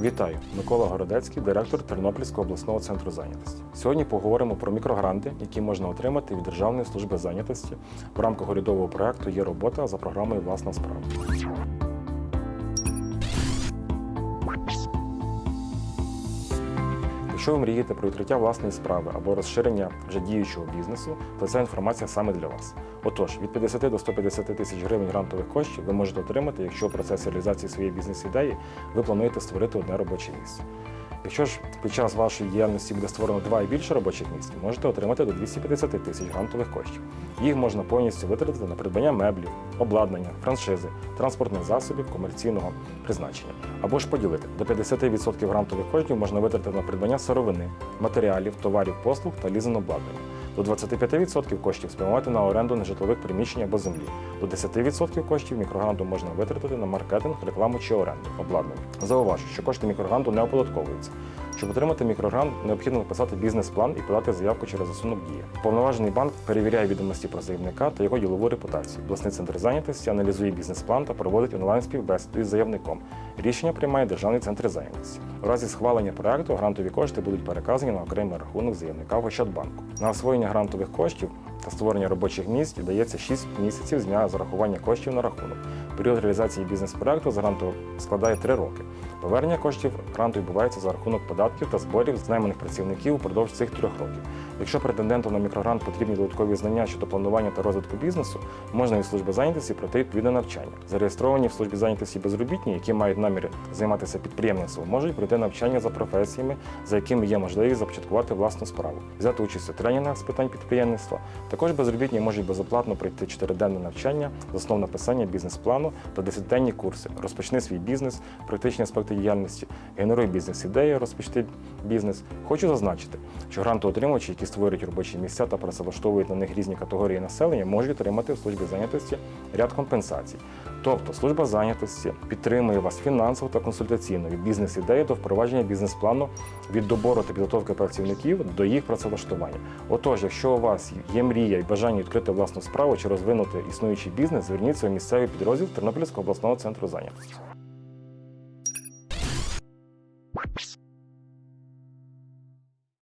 Вітаю, Микола Городецький, директор Тернопільського обласного центру зайнятості. Сьогодні поговоримо про мікрогранти, які можна отримати від Державної служби зайнятості в рамках урядового проекту Є робота за програмою Власна справа. Якщо ви мрієте про відкриття власної справи або розширення вже діючого бізнесу, то ця інформація саме для вас. Отож, від 50 до 150 тисяч гривень грантових коштів ви можете отримати, якщо в процесі реалізації своєї бізнес-ідеї ви плануєте створити одне робоче місце. Якщо ж під час вашої діяльності буде створено два і більше робочих місць, можете отримати до 250 тисяч грантових коштів. Їх можна повністю витратити на придбання меблів, обладнання, франшизи, транспортних засобів комерційного призначення. Або ж поділити до 50% грантових коштів можна витратити на придбання сировини, матеріалів, товарів, послуг та лізинг обладнання. До 25% коштів спрямувати на оренду нежитлових приміщень або землі. До 10% коштів мікрогранту можна витратити на маркетинг, рекламу чи оренду обладнання. Зауважу, що кошти мікрогранту не оподатковуються. Щоб отримати мікрогрант, необхідно написати бізнес-план і подати заявку через засунок дія. Повноважений банк перевіряє відомості про заявника та його ділову репутацію. Обласний центр зайнятості аналізує бізнес-план та проводить онлайн співбесіду із заявником. Рішення приймає Державний центр зайнятості. У разі схвалення проекту грантові кошти будуть переказані на окремий рахунок заявника в Ощадбанку. На освоєння грантових коштів та створення робочих місць дається 6 місяців з дня зарахування коштів на рахунок. Період реалізації бізнес-проекту з гранту складає 3 роки. Повернення коштів гранту відбувається за рахунок податків та зборів з найманих працівників упродовж цих трьох років. Якщо претенденту на мікрогрант потрібні додаткові знання щодо планування та розвитку бізнесу, можна від служби зайнятості пройти відповідне навчання. Зареєстровані в службі зайнятості безробітні, які мають наміри займатися підприємництвом, можуть пройти навчання за професіями, за якими є можливість започаткувати власну справу, взяти участь у тренінгах з питань підприємництва. Також безробітні можуть безоплатно пройти чотириденне навчання з основ написання бізнес-плану та десятиденні курси. Розпочни свій бізнес, практичні аспекти діяльності, генеруй бізнес-ідеї, розпочти бізнес. Хочу зазначити, що грантоотримувачі, які створюють робочі місця та працевлаштовують на них різні категорії населення, можуть отримати в службі зайнятості ряд компенсацій. Тобто служба зайнятості підтримує вас фінансово та консультаційно від бізнес-ідеї до впровадження бізнес-плану, від добору та підготовки працівників до їх працевлаштування. Отож, якщо у вас є дія і бажання відкрити власну справу чи розвинути існуючий бізнес, зверніться у місцевий підрозділ Тернопільського обласного центру зайнятості.